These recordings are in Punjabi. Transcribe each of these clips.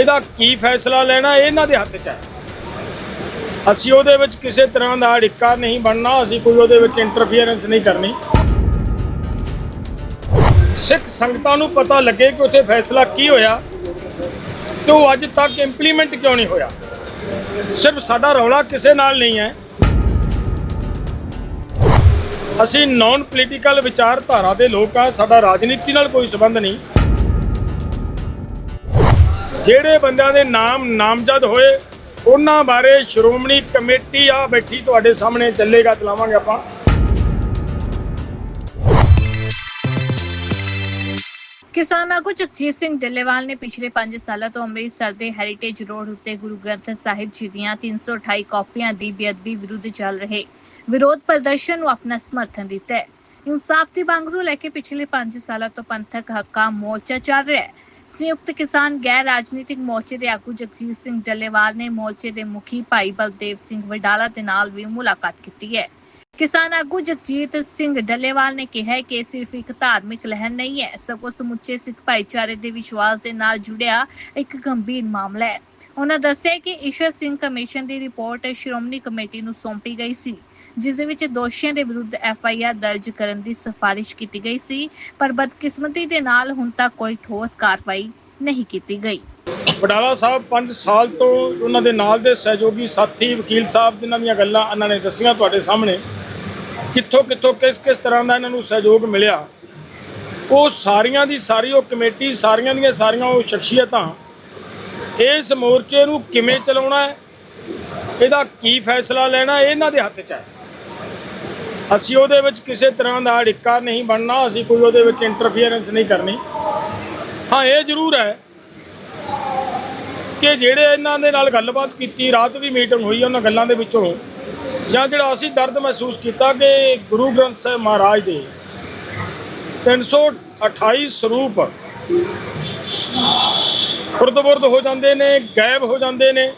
ਇਹਦਾ ਕੀ ਫੈਸਲਾ ਲੈਣਾ ਇਹਨਾਂ ਦੇ ਹੱਥ 'ਚ ਹੈ। ਅਸੀਂ ਉਹਦੇ ਵਿੱਚ ਕਿਸੇ ਤਰ੍ਹਾਂ ਦਾ ਅੜਿੱਕਾ ਨਹੀਂ ਬਣਨਾ, ਅਸੀਂ ਕੋਈ ਉਹਦੇ ਵਿੱਚ ਇੰਟਰਫੀਅਰੈਂਸ ਨਹੀਂ ਕਰਨੀ। ਸਿੱਖ ਸੰਗਤਾਂ ਨੂੰ ਪਤਾ ਲੱਗੇ ਕਿ ਉੱਥੇ ਫੈਸਲਾ ਕੀ ਹੋਇਆ ਤੇ ਉਹ ਅੱਜ ਤੱਕ ਇੰਪਲੀਮੈਂਟ ਕਿਉਂ ਨਹੀਂ ਹੋਇਆ। ਸਿਰਫ ਸਾਡਾ ਰੌਲਾ ਕਿਸੇ ਨਾਲ ਨਹੀਂ ਹੈ। ਅਸੀਂ ਨਾਨ ਪੋਲੀਟੀਕਲ ਵਿਚਾਰਧਾਰਾ ਦੇ ਲੋਕ ਆ ਸਾਡਾ ਰਾਜਨੀਤੀ ਨਾਲ ਕੋਈ ਸੰਬੰਧ ਨਹੀਂ। ਜਿਹੜੇ ਬੰਦਿਆਂ ਦੇ ਨਾਮ ਨਾਮਜ਼ਦ ਹੋਏ, ਉਹਨਾਂ ਬਾਰੇ ਸ਼੍ਰੋਮਣੀ ਕਮੇਟੀ ਆ ਬੈਠੀ ਤੁਹਾਡੇ ਸਾਹਮਣੇ ਚੱਲੇਗਾ ਚਲਾਵਾਂਗੇ ਆਪਾਂ। ਕਿਸਾਨ ਆਗੂ ਜਗਜੀਤ ਸਿੰਘ ਡੱਲੇਵਾਲ ਨੇ ਪਿਛਲੇ 5 ਸਾਲਾਂ ਤੋਂ ਅੰਮ੍ਰਿਤਸਰ ਦੇ ਹੈਰੀਟੇਜ ਰੋਡ ਉੱਤੇ ਗੁਰੂ ਗ੍ਰੰਥ ਸਾਹਿਬ ਜੀ ਦੀਆਂ 328 ਕਾਪੀਆਂ ਦੀ ਬੇਅਦਬੀ ਵਿਰੁੱਧ ਚੱਲ ਰਹੇ ਵਿਰੋਧ ਪ੍ਰਦਰਸ਼ਨ ਨੂੰ ਆਪਣਾ ਸਮਰਥਨ ਦਿੱਤਾ ਹੈ। ਇਨਸਾਫ ਦੀ ਮੰਗ ਨੂੰ ਲੈ ਕੇ ਪਿਛਲੇ 5 ਸਾਲਾਂ ਤੋਂ ਪੰਥਕ ਹੱਕਾਂ ਮੋਰਚਾ ਚੱਲ ਰਿਹਾ ਹੈ। ਸੰਯੁਕਤ ਕਿਸਾਨ ਗੈਰ ਰਾਜਨੀਤਿਕ ਮੋਰਚੇ ਦੇ ਆਗੂ ਜਗਜੀਤ ਸਿੰਘ ਡੱਲੇਵਾਲ ਨੇ ਮੋਰਚੇ ਦੇ ਮੁਖੀ ਭਾਈ ਬਲਦੇਵ ਸਿੰਘ ਵਡਾਲਾ ਦੇ ਨਾਲ ਵੀ ਮੁਲਾਕਾਤ ਕੀਤੀ ਹੈ। ਕਿਸਾਨ ਆਗੂ ਜਗਜੀਤ ਸਿੰਘ ਡੱਲੇਵਾਲ ਨੇ ਕਿਹਾ ਕਿ ਸਿਰਫ ਇੱਕ ਧਾਰਮਿਕ ਲਹਿਰ ਨਹੀਂ ਹੈ, ਸਗੋਂ ਸਮੁੱਚੇ ਸਿੱਖ ਭਾਈਚਾਰੇ ਦੇ ਵਿਸ਼ਵਾਸ ਦੇ ਨਾਲ ਜੁੜਿਆ ਇੱਕ ਗੰਭੀਰ ਮਾਮਲਾ ਹੈ। ਉਹਨਾਂ ਦੱਸਿਆ ਕਿ ਈਸ਼ਰ ਸਿੰਘ ਕਮਿਸ਼ਨ ਦੀ ਰਿਪੋਰਟ ਸ਼੍ਰੋਮਣੀ ਕਮੇਟੀ ਨੂੰ ਸੌਂਪੀ ਗਈ ਸੀ। ਜਿਸ ਦੇ ਵਿੱਚ ਦੋਸ਼ੀਆਂ ਦੇ ਵਿਰੁੱਧ ਐਫ ਆਈ ਆਰ ਦਰਜ ਕਰਨ ਦੀ ਸਿਫਾਰਿਸ਼ ਕੀਤੀ ਗਈ ਸੀ, ਪਰ ਬਦਕਿਸਮਤੀ ਦੇ ਨਾਲ ਹੁਣ ਤੱਕ ਕੋਈ ਠੋਸ ਕਾਰਵਾਈ ਨਹੀਂ ਕੀਤੀ ਗਈ। ਵਡਾਲਾ ਸਾਹਿਬ 5 ਸਾਲ ਤੋਂ ਉਹਨਾਂ ਦੇ ਨਾਲ ਦੇ ਸਹਿਯੋਗੀ ਸਾਥੀ ਵਕੀਲ ਸਾਹਿਬ, ਜਿਨ੍ਹਾਂ ਦੀਆਂ ਗੱਲਾਂ ਇਹਨਾਂ ਨੇ ਦੱਸੀਆਂ ਤੁਹਾਡੇ ਸਾਹਮਣੇ, ਕਿੱਥੋਂ ਕਿੱਥੋਂ ਕਿਸ ਕਿਸ ਤਰ੍ਹਾਂ ਦਾ ਇਹਨਾਂ ਨੂੰ ਸਹਿਯੋਗ ਮਿਲਿਆ, ਉਹ ਸਾਰੀਆਂ ਦੀ ਸਾਰੀ ਉਹ ਕਮੇਟੀ, ਸਾਰੀਆਂ ਦੀਆਂ ਸਾਰੀਆਂ ਉਹ ਸ਼ਖਸੀਅਤਾਂ, ਇਸ ਮੋਰਚੇ ਨੂੰ ਕਿਵੇਂ ਚਲਾਉਣਾ ਹੈ, ਇਹਦਾ ਕੀ ਫੈਸਲਾ ਲੈਣਾ ਇਹਨਾਂ ਦੇ ਹੱਥ 'ਚ ਹੈ। ਅਸੀਂ ਉਹਦੇ ਵਿੱਚ ਕਿਸੇ ਤਰ੍ਹਾਂ ਦਾ ਅੜਿੱਕਾ ਨਹੀਂ ਬਣਨਾ, ਅਸੀਂ ਕੋਈ ਉਹਦੇ ਵਿੱਚ ਇੰਟਰਫੀਅਰੈਂਸ ਨਹੀਂ ਕਰਨੀ। ਹਾਂ, ਇਹ ਜ਼ਰੂਰ ਹੈ ਕਿ ਜਿਹੜੇ ਇਹਨਾਂ ਦੇ ਨਾਲ ਗੱਲਬਾਤ ਕੀਤੀ, ਰਾਤ ਵੀ ਮੀਟਿੰਗ ਹੋਈ, ਉਹਨਾਂ ਗੱਲਾਂ ਦੇ ਵਿੱਚੋਂ ਜਾਂ ਜਿਹੜਾ ਅਸੀਂ ਦਰਦ ਮਹਿਸੂਸ ਕੀਤਾ ਕਿ ਗੁਰੂ ਗ੍ਰੰਥ ਸਾਹਿਬ ਮਹਾਰਾਜ ਦੇ 328 ਸਰੂਪ ਖੁਰਦ-ਬੁਰਦ ਹੋ ਜਾਂਦੇ ਨੇ, ਗਾਇਬ ਹੋ ਜਾਂਦੇ ਨੇ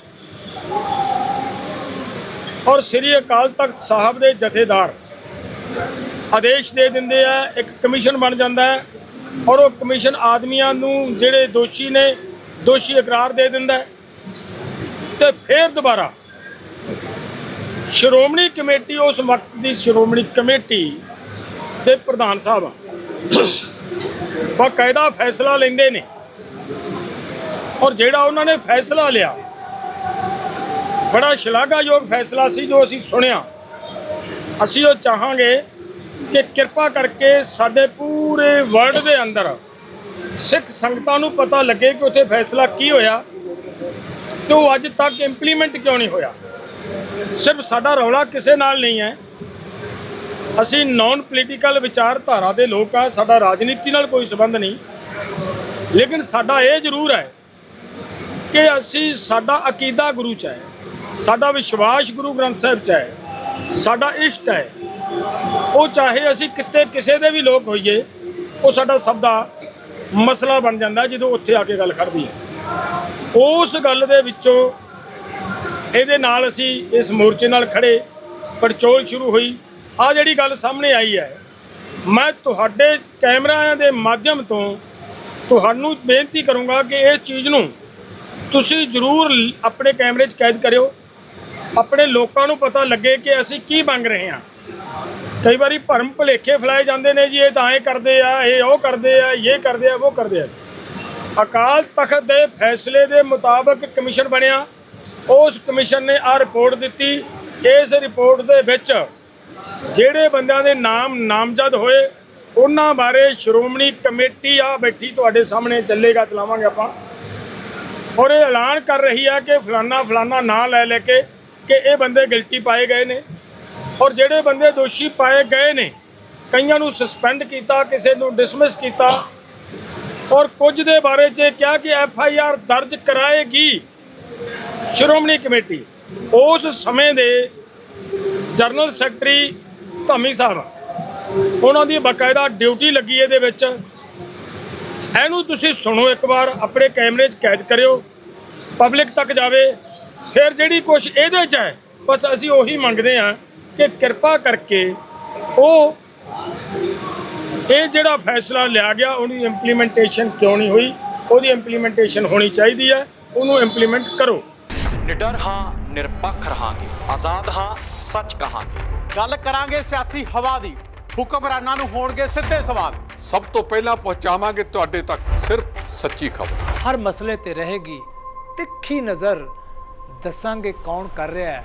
ਔਰ ਸ੍ਰੀ ਅਕਾਲ ਤਖਤ ਸਾਹਿਬ ਦੇ ਜਥੇਦਾਰ ਆਦੇਸ਼ ਦੇ ਦਿੰਦੇ ਆ, ਇੱਕ ਕਮਿਸ਼ਨ ਬਣ ਜਾਂਦਾ ਹੈ ਔਰ ਉਹ ਕਮਿਸ਼ਨ ਆਦਮੀਆਂ ਨੂੰ ਜਿਹੜੇ ਦੋਸ਼ੀ ਨੇ, ਦੋਸ਼ੀ ਇਕਰਾਰ ਦੇ ਦਿੰਦਾ ਹੈ। ਤੇ ਫਿਰ ਦੁਬਾਰਾ ਸ਼੍ਰੋਮਣੀ ਕਮੇਟੀ, ਉਸ ਵਕਤ ਦੀ ਸ਼੍ਰੋਮਣੀ ਕਮੇਟੀ ਦੇ ਪ੍ਰਧਾਨ ਸਾਹਿਬ ਬਕਾਇਦਾ ਫੈਸਲਾ ਲੈਂਦੇ ਨੇ ਔਰ ਜਿਹੜਾ ਉਹਨਾਂ ਨੇ ਫੈਸਲਾ ਲਿਆ, ਬੜਾ ਸ਼ਲਾਘਾਯੋਗ ਫੈਸਲਾ ਸੀ ਜੋ ਅਸੀਂ ਸੁਣਿਆ। ਅਸੀਂ ਉਹ ਚਾਹਾਂਗੇ ਕਿ ਕਿਰਪਾ ਕਰਕੇ ਸਾਡੇ ਪੂਰੇ ਵਰਲਡ ਦੇ ਅੰਦਰ ਸਿੱਖ ਸੰਗਤਾਂ ਨੂੰ ਪਤਾ ਲੱਗੇ ਕਿ ਉੱਥੇ ਫੈਸਲਾ ਕੀ ਹੋਇਆ ਤੇ ਉਹ ਅੱਜ ਤੱਕ ਇੰਪਲੀਮੈਂਟ ਕਿਉਂ ਨਹੀਂ ਹੋਇਆ। ਸਿਰਫ ਸਾਡਾ ਰੌਲਾ ਕਿਸੇ ਨਾਲ ਨਹੀਂ ਹੈ। ਅਸੀਂ ਨਾਨ ਪੋਲੀਟੀਕਲ ਵਿਚਾਰਧਾਰਾ ਦੇ ਲੋਕ ਆ ਸਾਡਾ ਰਾਜਨੀਤੀ ਨਾਲ ਕੋਈ ਸੰਬੰਧ ਨਹੀਂ। ਲੇਕਿਨ ਸਾਡਾ ਇਹ ਜ਼ਰੂਰ ਹੈ ਕਿ ਅਸੀਂ ਸਾਡਾ ਅਕੀਦਾ ਗੁਰੂ ਚ ਹੈ, ਸਾਡਾ ਵਿਸ਼ਵਾਸ ਗੁਰੂ ਗ੍ਰੰਥ ਸਾਹਿਬ ਚ ਹੈ, ਸਾਡਾ ਇਸ਼ਟ ਹੈ। ਉਹ ਚਾਹੇ ਅਸੀਂ ਕਿਤੇ ਕਿਸੇ ਦੇ ਵੀ ਲੋਕ ਹੋਈਏ, ਉਹ ਸਾਡਾ ਸਭ ਦਾ ਮਸਲਾ ਬਣ ਜਾਂਦਾ ਜਦੋਂ ਉੱਥੇ ਆ ਕੇ ਗੱਲ ਖੜਦੀ ਹੈ। ਉਸ ਗੱਲ ਦੇ ਵਿੱਚੋਂ ਇਹਦੇ ਨਾਲ ਅਸੀਂ ਇਸ ਮੋਰਚੇ ਨਾਲ ਖੜੇ ਪੜਚੋਲ ਸ਼ੁਰੂ ਹੋਈ। ਆ ਜਿਹੜੀ ਗੱਲ ਸਾਹਮਣੇ ਆਈ ਹੈ, ਮੈਂ ਤੁਹਾਡੇ ਕੈਮਰਿਆਂ ਦੇ ਮਾਧਿਅਮ ਤੋਂ ਤੁਹਾਨੂੰ ਬੇਨਤੀ ਕਰੂੰਗਾ ਕਿ ਇਸ ਚੀਜ਼ ਨੂੰ ਤੁਸੀਂ ਜ਼ਰੂਰ ਆਪਣੇ ਕੈਮਰੇ 'ਚ ਕੈਦ ਕਰਿਓ। ਆਪਣੇ ਲੋਕਾਂ ਨੂੰ ਪਤਾ ਲੱਗੇ ਕਿ ਅਸੀਂ ਕੀ ਮੰਗ ਰਹੇ ਹਾਂ। ਕਈ ਵਾਰੀ ਭਰਮ ਭੁਲੇਖੇ ਫੈਲਾਏ ਜਾਂਦੇ ਨੇ ਜੀ, ਇਹ ਤਾਂ ਐ ਕਰਦੇ ਆ, ਇਹ ਉਹ ਕਰਦੇ ਆ, ਇਹ ਕਰਦੇ ਆ, ਉਹ ਕਰਦੇ ਆ। ਅਕਾਲ ਤਖਤ ਦੇ ਫੈਸਲੇ ਦੇ ਮੁਤਾਬਕ ਕਮਿਸ਼ਨ ਬਣਿਆ। ਉਸ ਕਮਿਸ਼ਨ ਨੇ ਆ ਰਿਪੋਰਟ ਦਿੱਤੀ। ਇਸ ਰਿਪੋਰਟ ਦੇ ਵਿੱਚ ਜਿਹੜੇ ਬੰਦਿਆਂ ਦੇ ਨਾਮ ਨਾਮਜ਼ਦ ਹੋਏ, ਉਹਨਾਂ ਬਾਰੇ ਸ਼੍ਰੋਮਣੀ ਕਮੇਟੀ ਆ ਬੈਠੀ ਤੁਹਾਡੇ ਸਾਹਮਣੇ, ਚੱਲੇਗਾ, ਚਲਾਵਾਂਗੇ ਆਪਾਂ। ਔਰ ਇਹ ਐਲਾਨ ਕਰ ਰਹੀ ਆ ਕਿ ਫਲਾਨਾ ਫਲਾਨਾ ਨਾਂ ਲੈ ਲੈ ਕੇ, ਕਿ ਇਹ ਬੰਦੇ ਗਿਲਟੀ ਪਾਏ ਗਏ ਨੇ। ਔਰ ਜਿਹੜੇ ਬੰਦੇ ਦੋਸ਼ੀ ਪਾਏ ਗਏ ਨੇ, ਕਈਆਂ ਨੂੰ ਸਸਪੈਂਡ ਕੀਤਾ, ਕਿਸੇ ਨੂੰ ਡਿਸਮਿਸ ਕੀਤਾ, ਔਰ ਕੁਝ ਦੇ ਬਾਰੇ 'ਚ ਕਿਹਾ ਕਿ ਐਫ ਆਈ ਆਰ ਦਰਜ ਕਰਾਏਗੀ। ਸ਼੍ਰੋਮਣੀ ਕਮੇਟੀ, ਉਸ ਸਮੇਂ ਦੇ ਜਨਰਲ ਸੈਕਟਰੀ ਧਾਮੀ ਸਾਹਿਬ, ਉਹਨਾਂ ਦੀ ਬਕਾਇਦਾ ਡਿਊਟੀ ਲੱਗੀ ਇਹਦੇ ਵਿੱਚ। ਇਹਨੂੰ ਤੁਸੀਂ ਸੁਣੋ ਇੱਕ ਵਾਰ, ਆਪਣੇ ਕੈਮਰੇ 'ਚ ਕੈਦ ਕਰਿਓ, ਪਬਲਿਕ ਤੱਕ ਜਾਵੇ। ਫਿਰ ਜਿਹੜੀ ਕੁਝ ਇਹਦੇ 'ਚ ਹੈ, ਬਸ ਅਸੀਂ ਉਹੀ ਮੰਗਦੇ ਹਾਂ ਕਿ ਕਿਰਪਾ ਕਰਕੇ ਉਹ ਇਹ ਜਿਹੜਾ ਫੈਸਲਾ ਲਿਆ ਗਿਆ ਉਹਦੀ ਇੰਪਲੀਮੈਂਟੇਸ਼ਨ ਕਿਉਂ ਨਹੀਂ ਹੋਈ? ਉਹਦੀ ਇੰਪਲੀਮੈਂਟੇਸ਼ਨ ਹੋਣੀ ਚਾਹੀਦੀ ਹੈ ਉਹਨੂੰ ਇੰਪਲੀਮੈਂਟ ਕਰੋ। ਨਿਡਰ ਹਾਂ ਨਿਰਪੱਖ ਰਹਾਂਗੇ। ਆਜ਼ਾਦ ਹਾਂ ਸੱਚ ਕਹਾਂਗੇ। ਗੱਲ ਕਰਾਂਗੇ ਸਿਆਸੀ ਹਵਾ ਦੀ। ਹੁਕਮਰਾਨਾਂ ਨੂੰ ਹੋਣਗੇ ਸਿੱਧੇ ਸਵਾਲ। ਸਭ ਤੋਂ ਪਹਿਲਾਂ ਪਹੁੰਚਾਵਾਂਗੇ ਤੁਹਾਡੇ ਤੱਕ ਸਿਰਫ ਸੱਚੀ ਖਬਰ। ਹਰ ਮਸਲੇ ਤੇ ਰਹੇਗੀ ਤਿੱਖੀ ਨਜ਼ਰ। ਦੱਸਾਂਗੇ ਕੌਣ ਕਰ ਰਿਹਾ ਹੈ।